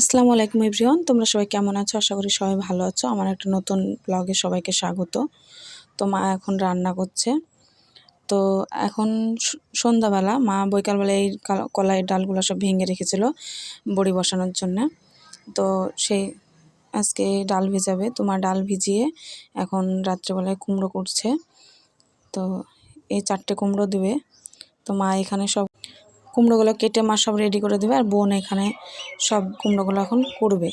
আসসালামু আলাইকুম এভরিওয়ান, তোমরা সবাই কেমন আছো? আশা করি সবাই ভালো আছো। আমার একটা নতুন ব্লগে সবাইকে স্বাগত। তো মা এখন রান্না করছে। তো এখন সন্ধ্যাবেলা মা বৈকালবেলা এই কাল- কলাইয়ের ডালগুলো সব ভেঙে রেখেছিল বড়ি বসানোর জন্য। তো সেই আজকে ডাল ভিজাবে। তোমার ডাল ভিজিয়ে এখন রাত্রেবেলায় কুমড়ো করছে। তো এই চারটে কুমড়ো দেবে। তো মা এখানে সব কুমড়োগুলো কেটে মা সব রেডি করে দেবে আর বোন এখানে সব কুমড়োগুলো এখন করবে।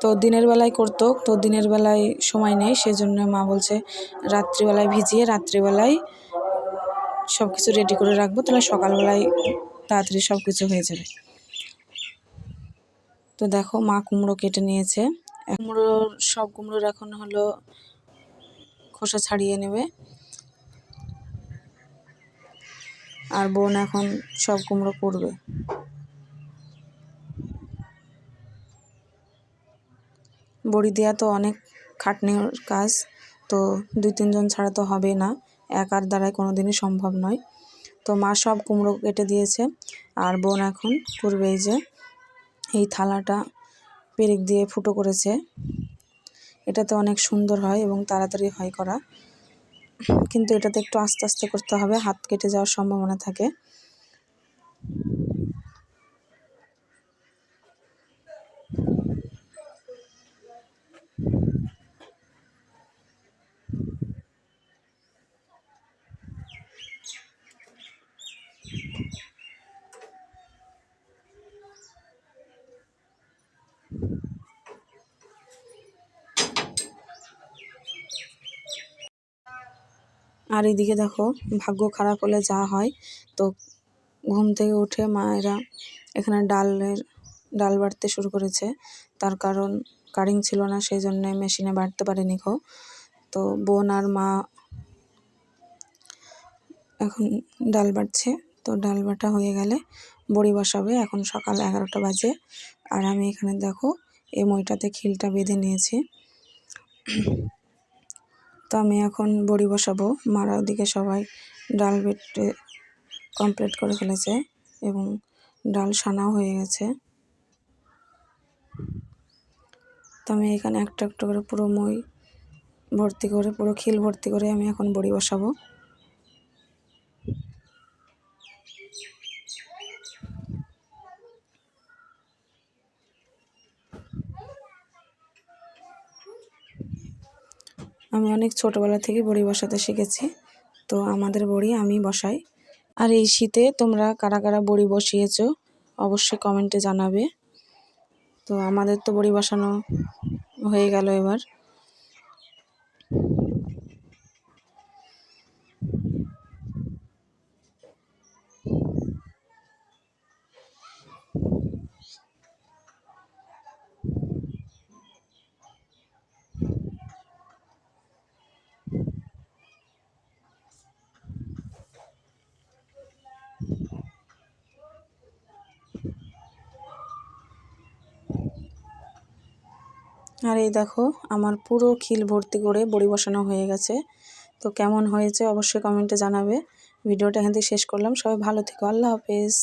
তো দিনের বেলায় করতো, তো দিনের বেলায় সময় নেই, সেজন্য মা বলছে রাত্রিবেলায় ভিজিয়ে রাত্রিবেলায় সব কিছু রেডি করে রাখব, তাহলে সকালবেলায় তাড়াতাড়ি সব কিছু হয়ে যাবে। তো দেখো মা কুমড়ো কেটে নিয়েছে। কুমড়োর সব কুমড়োর এখন হলো খোসা ছাড়িয়ে নেবে। আর বোন এখন সব কুমড়ো করবে। বড়ি দেওয়া তো অনেক খাটনির কাজ, তো দুই তিনজন ছাড়া তো হবে না, একার দ্বারাই কোনো দিনই সম্ভব নয়। তো মা সব কুমড়ো কেটে দিয়েছে, আর বোন এখন করবে এই যে, এই থালাটা পেরেক দিয়ে ফুটো করেছে। এটাতে অনেক সুন্দর হয় এবং তাড়াতাড়ি হয় করা। কিন্তু এটাতে একটু আস্তে আস্তে করতে হবে হাত কেটে যাওয়ার সম্ভাবনা থাকে। আর এদিকে দেখো, ভাগ্য খারাপ হলে যা হয়। তো ঘুম থেকে উঠে মায়েরা এখানে ডালের, ডাল বাটতে শুরু করেছে। তার কারণ কারিং ছিল না, সেই জন্যে মেশিনে বাটতে পারেনি খো তো বোন আর মা এখন ডাল বাটছে তো ডাল বাটা হয়ে গেলে বড়ি বসাবে। এখন সকাল এগারোটা বাজে। আর আমি এখানে দেখো, এই মইটাতে খিলটা বেঁধে নিয়েছি। তো আমি এখন বড়ি বসাবো। মারা ওদিকে সবাই ডাল বেটে কমপ্লিট করে ফেলেছে এবং ডাল সানাও হয়ে গেছে। তো আমি এখানে একটা একটা করে পুরো মই ভর্তি করে, পুরো খিল ভর্তি করে আমি এখন বড়ি বসাবো। আমি অনেক ছোটোবেলা থেকে বড়ি বসাতে শিখেছি। তো আমাদের বড়ি আমি বসাই। আর এই শীতে তোমরা কারা কারা বড়ি বসিয়েছ অবশ্যই কমেন্টে জানাবে। তো আমাদের তো বড়ি বসানো হয়ে গেল এবার। আর এই দেখো, আমার পুরো খিল ভর্তি করে বড়ি বসানো হয়ে গেছে। তো কেমন হয়েছে অবশ্যই কমেন্টে জানাবে। ভিডিওটা এখান থেকে শেষ করলাম। সবাই ভালো থেকো। আল্লাহ হাফেজ।